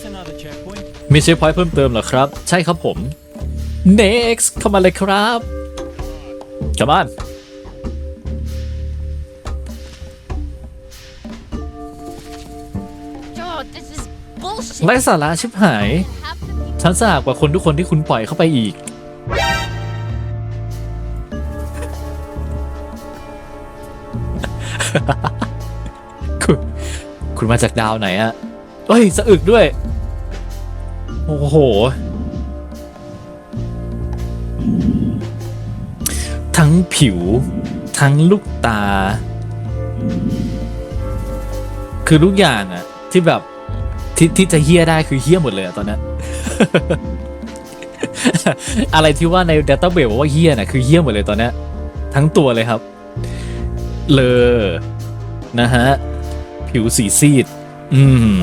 This another checkpoint. มีเชฟพอยต์เพิ่มเติมเหรอครับ ใช่ครับผม next เข้ามาเลยครับกลับบ้าน Oh, this is bullshit. ไร้สาระชิบหาย Half the people ฉันสะอาดกว่าคนทุกคนที่คุณปล่อยเข้าไปอีก คุณคุณมาจากดาวไหนอะ เอ้ยสะอึกด้วย โอ้โห ทั้งผิว ทั้งลูกตา คือทุกอย่างอะที่แบบที่ที่จะเฮี้ยได้คือเฮี้ยหมดเลยอะตอนนี้อะไรที่ว่าใน d ด t a b a s e บอกว่าเฮี้ยน่ะคือเฮี้ยหมดเลยตอนนี้ทั้งตัวเลยครับ เลอนะฮะ ผิวสีซีด อืม